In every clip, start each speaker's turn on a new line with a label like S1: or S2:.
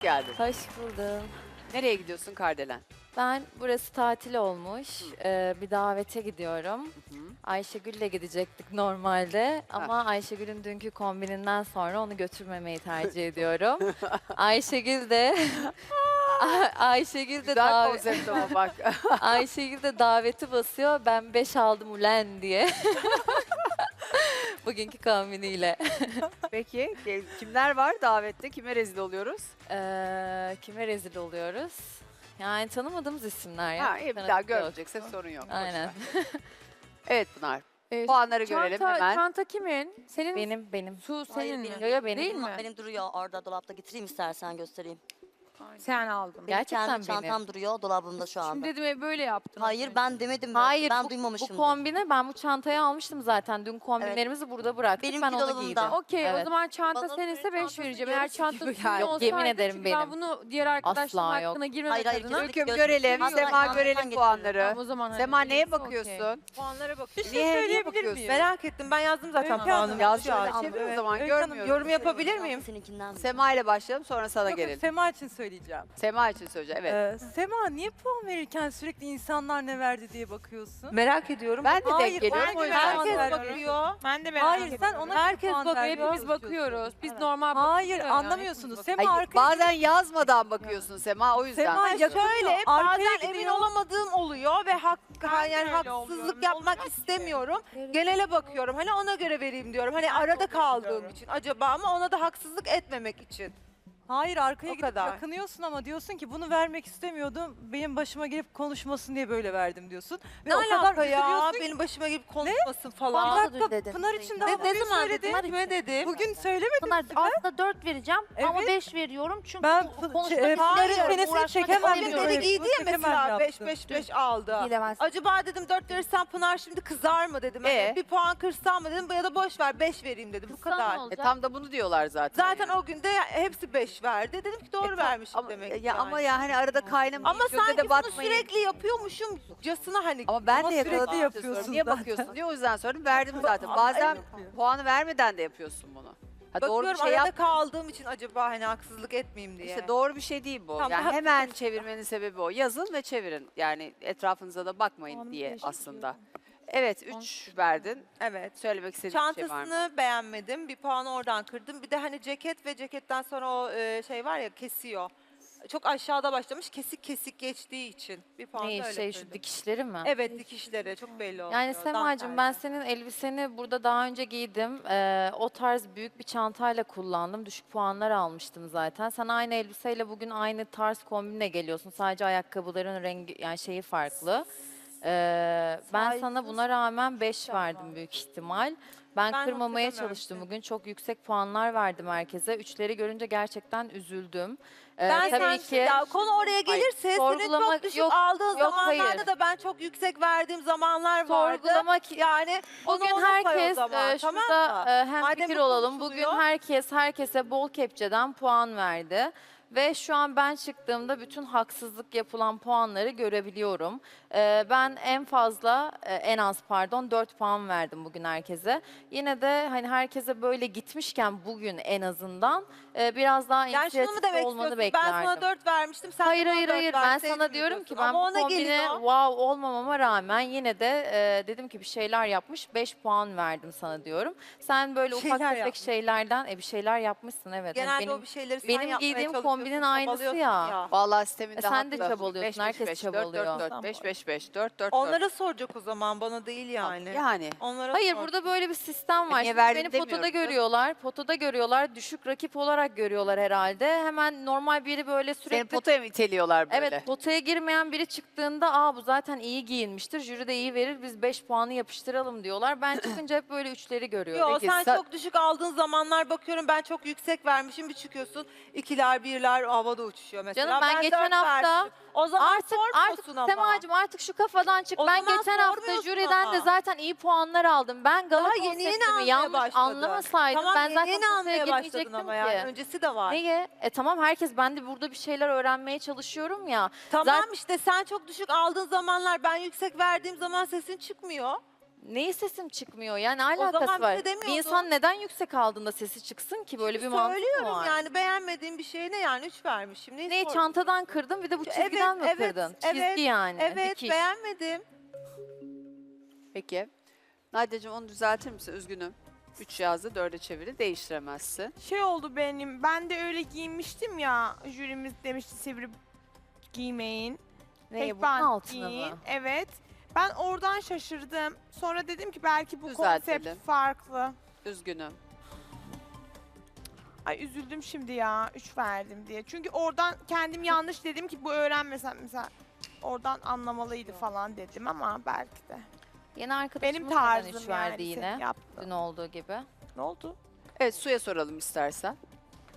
S1: geldin.
S2: Hoş buldum.
S1: Nereye gidiyorsun Kardelen?
S2: Ben burası tatil olmuş. Ee, bir davete gidiyorum. Ayşegül'le gidecektik normalde ama Ayşegül'ün dünkü kombininden sonra onu götürmemeyi tercih ediyorum. Ayşegül de Ayşegül de
S1: Güzel
S2: dav-
S1: konsept ama bak.
S2: Ayşegül de daveti basıyor. Ben 5 aldım ulen diye. Bugünkü kombiniyle.
S1: Peki kimler var davette? Kime rezil oluyoruz?
S2: Ee, kime rezil oluyoruz? Yani tanımadığımız isimler ya.
S1: Ha, iyi, bir daha
S2: yok.
S1: görmeyeceksek sorun yok.
S2: Aynen.
S1: Evet Pınar.
S3: Ee,
S1: Puanları görelim
S3: çanta,
S1: hemen.
S3: Çanta kimin? Senin
S2: Benim benim.
S3: Su
S4: Hayır,
S3: senin mi?
S4: benim.
S2: Yo yo benim.
S3: Değil mi?
S4: Benim duruyor orada dolapta getireyim istersen göstereyim.
S3: Sen aldın.
S2: Gerçekten
S4: Kendi
S2: benim.
S4: çantam duruyor dolabımda şu anda.
S3: Şimdi dedim e, böyle yaptın.
S4: Hayır ben demedim. ben.
S2: Hayır
S4: ben
S2: bu,
S4: duymamışım.
S2: bu kombine ben bu çantayı almıştım zaten. Dün kombinlerimizi burada bıraktık.
S4: Benimki
S2: ben onu
S4: dolabımda.
S2: giydim.
S3: Okey
S2: Evet.
S3: o zaman çanta
S4: Bana
S3: seninse
S4: göre
S3: 5
S4: çantasının
S3: vereceğim. Eğer çantası
S1: gibi geldi.
S3: olsaydı
S2: Yemin ederim
S3: çünkü
S2: benim.
S3: ben bunu diğer arkadaşlarım
S2: Asla
S3: hakkına
S2: yok.
S3: girmemek
S4: Hayır, hayır,
S3: adına.
S4: kesinlikle.
S1: Öyküm görelim. Sema görelim
S4: getiririm.
S1: puanları.
S3: Tamam, o zaman
S1: Sema
S3: hani
S1: neye
S3: öyleyse okey.
S1: bakıyorsun?
S3: Puanlara bak.
S5: Bir şey
S1: Niye, niye
S5: söyleyebilir
S1: bakıyorsun?
S5: miyim? Merak ettim. Ben yazdım zaten
S3: Öykü
S5: puanımı.
S3: Hanım,
S1: Yaz şöyle çevir o zaman görmüyoruz.
S5: Yorum yapabilir miyim?
S4: Seninkinden.
S1: Sema ile başlayalım sonra sana
S5: Yok,
S1: gelelim.
S5: Sema için söyleyeceğim.
S1: Sema için söyleyeceğim. Evet.
S5: Ee, Sema niye puan verirken sürekli insanlar ne verdi diye bakıyorsun? Merak ediyorum.
S1: Ben de denk
S5: Hayır,
S1: geliyorum, o yüzden
S5: herkes
S1: puan
S5: bakıyor.
S3: Ben de
S5: Hayır sen ona
S3: Herkes
S5: puan
S3: bakıyor.
S5: vermeye
S3: Hepimiz
S5: çalışıyorsun.
S3: bakıyoruz. Biz
S5: Evet.
S3: normal
S5: Hayır
S3: bakıyoruz yani,
S5: anlamıyorsunuz.
S3: hepimiz
S5: Sema
S1: Hayır,
S5: arkaya
S1: bazen yazmadan bakıyorsun Sema o yüzden.
S5: Sema
S1: diyorum.
S5: şöyle
S6: Bazen emin olamadığım oluyor ve hak ha- yani
S3: öyle
S6: haksızlık yapmak
S3: Olmaz ki.
S6: istemiyorum. Genele bakıyorum. Hani ona göre vereyim diyorum. Hani arada kaldığım için acaba ama ona da haksızlık etmemek için.
S5: Hayır arkaya
S6: O
S5: gidip
S6: kadar.
S5: yakınıyorsun ama diyorsun ki bunu vermek istemiyordum. Benim başıma gelip konuşmasın diye böyle verdim diyorsun. Ve
S6: Ne
S5: o kadar
S6: ya?
S5: üzülüyorsun ki-
S6: Benim başıma gelip konuşmasın falan.
S5: Bir
S4: Puanlıdır
S5: dakika
S4: dedim.
S5: Pınar için
S4: Ne-
S5: daha
S6: Ne, ne
S5: bugün
S6: zaman
S5: söyledim.
S6: dedim? Kime dedim?
S5: Bugün söylemedim
S7: Pınar
S5: size.
S7: aslında 4 vereceğim ama
S5: Evet.
S7: 5 veriyorum çünkü
S5: Ben
S7: bu-
S5: Pı-
S7: konuşmak
S5: şey, Pınar'ın
S7: istemiyorum,
S5: çenesini
S7: uğraşmak
S5: çekemem
S6: O
S7: istemiyorum.
S6: dedi giydi ya
S5: çekemem
S6: mesela
S5: yaptım.
S6: 5-5-5 aldı.
S7: Gidemezsin.
S6: Acaba dedim 4 verirsen Pınar şimdi kızar mı dedim. Hani
S1: Ee?
S6: bir puan kırsam mı dedim ya da boş ver 5 vereyim dedim. Bu
S7: Kızsan
S6: kadar.
S1: E, tam da bunu diyorlar zaten.
S6: Zaten
S1: yani.
S6: o günde hepsi 5 verdi. Dedim ki doğru
S1: E,
S6: vermişim
S1: ama,
S6: demek
S1: ya,
S6: ki. yani.
S1: Ama ya hani arada kaynamayın,
S6: Ama
S1: göze
S6: sanki
S1: de
S6: bunu
S1: batmayın.
S6: sürekli yapıyormuşumcasına hani.
S1: Ama ben de
S5: sürekli
S1: yakaladım.
S5: yapıyorsun
S1: Niye
S5: zaten.
S1: bakıyorsun diye o yüzden sordum. Verdim zaten. Bazen puanı vermeden de yapıyorsun bunu. Ha, doğru bir
S6: Bakıyorum
S1: şey
S6: arada
S1: yap.
S6: kaldığım için acaba hani haksızlık etmeyeyim diye.
S1: İşte doğru bir şey değil bu.
S6: Tamam,
S1: yani hemen çevirmenin sebebi o. Yazın ve çevirin. Yani etrafınıza da bakmayın diye aslında. Evet 3 verdin.
S6: Evet.
S1: Söylemek istediğin bir şey var mı?
S6: Çantasını beğenmedim. Bir puanı oradan kırdım. Bir de hani ceket ve ceketten sonra o e, şey var ya kesiyor. Çok aşağıda başlamış. Kesik kesik geçtiği için. Bir puan
S2: Ne
S6: da öyle
S2: şey şu
S6: kırdım.
S2: dikişleri mi?
S6: Evet dikişleri çok belli oldu.
S2: Yani Semacığım ben senin elbiseni burada daha önce giydim. Ee, o tarz büyük bir çantayla kullandım. Düşük puanlar almıştım zaten. Sen aynı elbiseyle bugün aynı tarz kombinle geliyorsun. Sadece ayakkabıların rengi yani şeyi farklı. Ee, ben sana buna rağmen 5 verdim büyük ihtimal. Ben,
S6: Ben
S2: kırmamaya
S6: hatırlamıyorum
S2: çalıştım
S6: seni.
S2: bugün. Çok yüksek puanlar verdim herkese. Üçleri görünce gerçekten üzüldüm. Ee,
S6: ben
S2: tabii
S6: sen,
S2: ki
S6: ya konu oraya gelirse senin
S2: sorgulama-
S6: çok düşük
S2: yok,
S6: aldığın
S2: yok,
S6: zamanlarda
S2: hayır.
S6: da ben çok yüksek verdiğim zamanlar vardı.
S2: sorgulamak
S6: Yani onu
S2: Bugün
S6: ona say o
S2: herkes
S6: zaman,
S2: e,
S6: tamam
S2: şurada
S6: mı?
S2: hem
S6: Madem
S2: fikir
S6: bu
S2: olalım. Bugün
S6: konuşuluyor.
S2: herkes herkese bol kepçeden puan verdi. Ve şu an ben çıktığımda bütün haksızlık yapılan puanları görebiliyorum. E, ben en fazla, e, en az pardon 4 puan verdim bugün herkese. Yine de hani herkese böyle gitmişken bugün en azından e, biraz daha
S6: Yani şunu mu
S2: inisiyatifli
S6: demek
S2: olmanı
S6: istiyorsun? Ben
S2: beklerdim.
S6: sana 4 vermiştim. Sen
S2: hayır
S6: bana
S2: hayır
S6: dört
S2: hayır ben
S6: verseydin
S2: sana diyorum ki
S6: diyorsun.
S2: ben
S6: Ama
S2: bu
S6: ona
S2: kombine wow olmamama rağmen yine de e, dedim ki bir şeyler yapmış 5 puan verdim sana diyorum. Sen böyle ufak
S6: Şeyler
S2: tefek
S6: yapmış.
S2: şeylerden e, bir şeyler yapmışsın evet. Yani
S6: Genelde
S2: benim,
S6: o bir şeyleri sen
S2: benim
S6: yapmaya
S2: giydiğim
S6: çalışıyorsun,
S2: kombinin aynısı
S6: çabalıyorsun
S2: ya.
S1: Vallahi sistemin
S2: E
S1: de
S2: sen de
S1: haklı.
S2: çabalıyorsun,
S1: Beş, beş,
S2: herkes
S1: beş,
S2: çabalıyor.
S1: 4 4 4 5 5 5 4 4
S6: Onlara soracak o zaman bana değil yani.
S1: Yani
S6: Onlara
S2: Hayır
S6: sor.
S2: burada böyle bir sistem var.
S1: niye
S2: Şimdi
S1: verdin
S2: beni potada
S1: demiyorum canım.
S2: görüyorlar. Potada görüyorlar. Düşük rakip olarak görüyorlar herhalde. Hemen normal biri böyle
S1: seni
S2: sürekli
S1: potaya mı iteliyorlar böyle?
S2: Evet potaya girmeyen biri çıktığında aa bu zaten iyi giyinmiştir. Jüri de iyi verir biz 5 puanı yapıştıralım diyorlar. Ben çıkınca hep böyle üçleri görüyorum.
S6: Yo
S1: Peki,
S6: sen
S1: sa-
S6: çok düşük aldığın zamanlar bakıyorum ben çok yüksek vermişim bir çıkıyorsun ikiler birler havada uçuşuyor mesela.
S2: Canım ben geçen
S6: dört
S2: hafta
S6: vermişim. o zaman
S2: Artık artık
S6: sormuyorsun ama.
S2: Semacığım artık şu kafadan çık.
S6: O
S2: ben
S6: zaman
S2: geçen hafta
S6: sormuyorsun
S2: jüriden de
S6: ama.
S2: zaten iyi puanlar aldım. Ben gala
S6: Daha yeni yeni
S2: konseptimi
S6: almaya
S2: yanlış
S6: başladın.
S2: anlamasaydım
S6: tamam,
S2: ben zaten
S6: yeni
S2: potaya
S6: almaya başladın
S2: girmeyecektim
S6: ama
S2: ki.
S6: yani öncesi de var.
S2: Neye? E tamam herkes ben de burada bir şeyler öğrenmeye çalışıyorum ya.
S6: Tamam
S2: Zaten-
S6: işte sen çok düşük aldığın zamanlar ben yüksek verdiğim zaman sesin çıkmıyor.
S2: Neyi sesim çıkmıyor ya? Ne
S6: zaman
S2: alakası
S6: bize
S2: var? Bir
S6: demiyordun.
S2: insan neden yüksek aldığında sesi çıksın ki? Böyle bir mantık mı
S6: Söylüyorum
S2: var?
S6: yani beğenmediğim bir şeye ne yani 3 vermişim. Neyi
S2: Ne
S6: sor-
S2: çantadan kırdın bir de bu
S6: Evet,
S2: çizgiden mi
S6: evet,
S2: kırdın? Çizgi
S6: evet,
S2: yani.
S6: Evet
S2: dikiş.
S6: beğenmedim.
S1: Peki. Nadia'cığım onu düzeltir misin? Üzgünüm. 3 yazdı, 4'e çeviri. Değiştiremezsin.
S8: Şey oldu benim. Ben de öyle giyinmiştim ya. Jürimiz demişti sivri giymeyin.
S2: Neyi
S8: tek
S2: bunun altına
S8: giyin.
S2: mı?
S8: Evet. Ben oradan şaşırdım. Sonra dedim ki belki bu
S1: Düzeltelim.
S8: konsept farklı.
S1: Üzgünüm.
S8: Ay üzüldüm şimdi ya. 3 verdim diye. Çünkü oradan kendim yanlış dedim ki bu öğrenmesem mesela oradan anlamalıydı falan dedim ama belki de.
S2: Yeni arkadaşımız
S8: Benim
S2: neden
S8: tarzım
S2: üç
S8: yani.
S2: verdi yine.
S8: yaptığın.
S2: Dün olduğu gibi.
S8: Ne oldu?
S1: Evet Su'ya soralım istersen.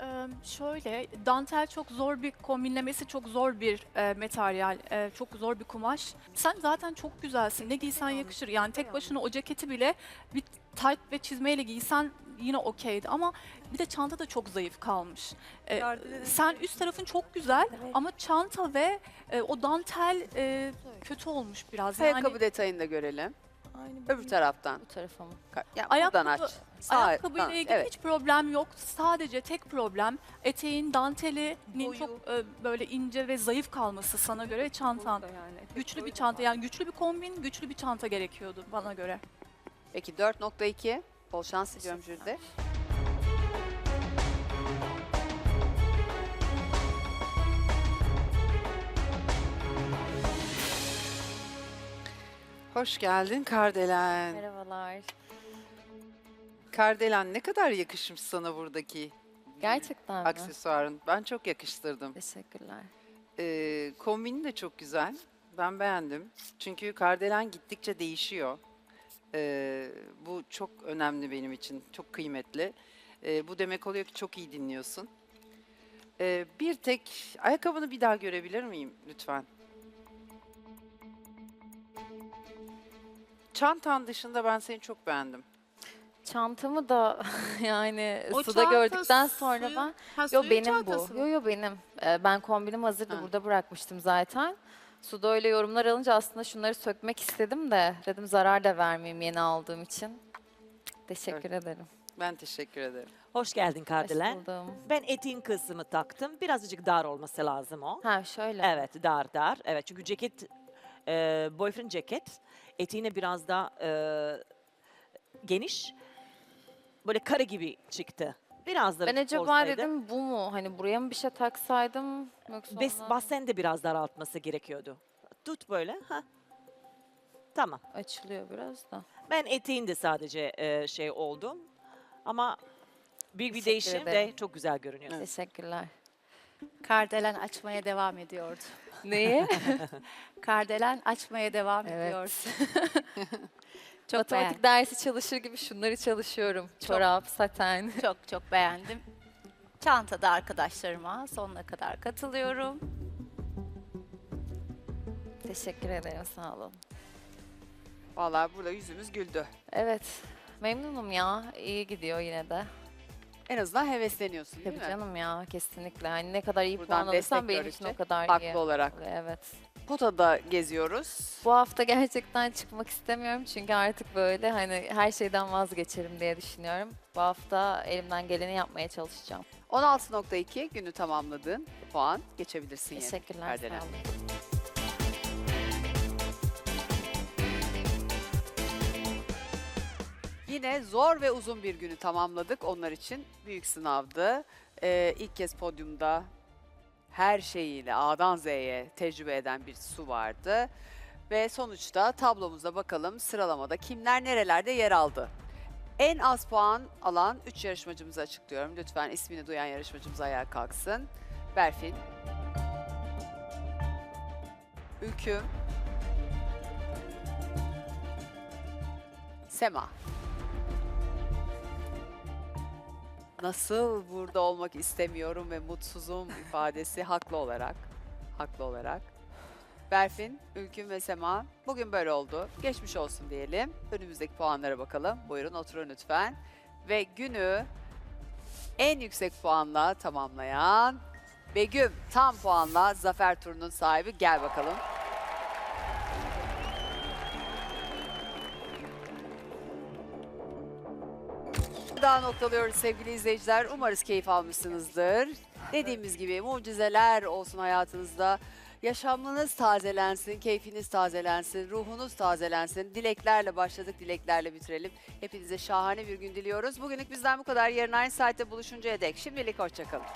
S9: Ee, şöyle, dantel çok zor bir kombinlemesi, çok zor bir e, materyal, e, çok zor bir kumaş. Sen zaten çok güzelsin, ne giysen yakışır. Yani tek başına o ceketi bile bir tight ve çizmeyle giysen yine okeydi ama bir de çanta da çok zayıf kalmış. Ee, sen üst tarafın çok güzel ama çanta ve e, o dantel e, kötü olmuş biraz. Yani
S1: Ayakkabı detayını da görelim.
S8: Aynı
S1: Öbür taraftan.
S2: Bu tarafa mı?
S1: Ka- Ya
S9: Ayakkabı-
S1: buradan aç. Sağ-
S9: Ayakkabıyla
S1: ha,
S9: ilgili
S1: evet.
S9: hiç problem yok. Sadece tek problem eteğin dantelinin
S1: Boyu.
S9: çok e, böyle ince ve zayıf kalması sana göre çantan. Güçlü bir çanta yani güçlü bir kombin, güçlü bir çanta gerekiyordu bana göre.
S1: Peki 4.2. Bol şans diliyorum jüride.
S10: Hoş geldin Kardelen.
S2: Merhabalar.
S10: Kardelen ne kadar yakışmış sana buradaki
S2: Gerçekten mi?
S10: aksesuarın. Ben çok yakıştırdım.
S2: Teşekkürler.
S10: Ee, kombini de çok güzel. Ben beğendim. Çünkü Kardelen gittikçe değişiyor. Ee, bu çok önemli benim için. Çok kıymetli. Ee, bu demek oluyor ki çok iyi dinliyorsun. Ee, bir tek ayakkabını bir daha görebilir miyim lütfen? Çantan dışında ben seni çok beğendim.
S2: Çantamı da yani
S3: O
S2: suda
S3: çanta
S2: gördükten sonra ben
S3: Ha,
S2: Yo
S3: suyun
S2: benim
S3: çantası
S2: bu.
S3: mı?
S2: Yo yo benim. Ee, ben kombinim hazırdı
S10: Ha.
S2: burada bırakmıştım zaten. Suda öyle yorumlar alınca aslında şunları sökmek istedim de dedim zarar da vermeyeyim yeni aldığım için. Teşekkür ederim.
S10: Ben teşekkür ederim.
S11: Hoş geldin
S2: Hoş
S11: Kardelen.
S2: buldum.
S11: Ben etin kısmı taktım. Birazcık dar olması lazım o.
S2: Ha şöyle.
S11: Evet dar dar. Evet çünkü ceket, e, boyfriend ceket etiğine biraz daha e, geniş. Böyle kare gibi çıktı. Biraz da
S2: Ben acaba
S11: olsaydı.
S2: dedim bu mu? Hani buraya mı bir şey taksaydım yoksa
S11: Bes,
S2: ondan
S11: basen de biraz daraltması gerekiyordu. Tut böyle. Ha. Tamam.
S2: açılıyor biraz da.
S11: Ben eteğinde sadece e, şey oldum. Ama büyük bir
S2: Teşekkür
S11: değişim
S2: ederim.
S11: ve çok güzel görünüyor.
S2: Teşekkürler.
S3: Kardelen açmaya devam ediyordu.
S2: Neyi?
S3: Kardelen açmaya devam
S2: Evet.
S3: ediyordu. çok
S2: Matematik
S3: beğendim.
S2: dersi çalışır gibi şunları çalışıyorum. Çorap, saten.
S3: Çok çok beğendim. Çantada arkadaşlarıma sonuna kadar katılıyorum.
S2: Teşekkür ederim sağ olun.
S1: Vallahi burada yüzümüz güldü.
S2: Evet. Memnunum ya. İyi gidiyor yine de.
S1: En azından hevesleniyorsun değil
S2: Tabii
S1: mi?
S2: canım ya kesinlikle. Hani ne kadar iyi
S1: Buradan
S2: puan alırsam
S1: destek
S2: benim için o
S1: gördükçe
S2: kadar
S1: Haklı
S2: iyi.
S1: olarak.
S2: oluyor, Evet.
S1: Potada geziyoruz.
S2: Bu hafta gerçekten çıkmak istemiyorum çünkü artık böyle hani her şeyden vazgeçerim diye düşünüyorum. Bu hafta elimden geleni yapmaya çalışacağım.
S1: 16.2 günü tamamladın. Puan geçebilirsin yine.
S2: Teşekkürler. Sağ olun.
S1: Yine zor ve uzun bir günü tamamladık. Onlar için büyük sınavdı. Ee, ilk kez podyumda her şeyiyle A'dan Z'ye tecrübe eden bir su vardı. Ve sonuçta tablomuza bakalım sıralamada kimler nerelerde yer aldı. En az puan alan 3 yarışmacımızı açıklıyorum. Lütfen ismini duyan yarışmacımız ayağa kalksın. Berfin. Ülküm. Sema. Nasıl burada olmak istemiyorum ve mutsuzum ifadesi haklı olarak. Haklı olarak. Berfin, Ülküm ve Sema bugün böyle oldu. Geçmiş olsun diyelim. Önümüzdeki puanlara bakalım. Buyurun oturun lütfen. Ve günü en yüksek puanla tamamlayan Begüm tam puanla zafer turunun sahibi. Gel bakalım. Daha noktalıyoruz sevgili izleyiciler. Umarız keyif almışsınızdır. Dediğimiz gibi mucizeler olsun hayatınızda. Yaşamınız tazelensin, keyfiniz tazelensin, ruhunuz tazelensin. Dileklerle başladık, dileklerle bitirelim. Hepinize şahane bir gün diliyoruz. Bugünlük bizden bu kadar. Yarın aynı saatte buluşuncaya dek. Şimdilik hoşçakalın.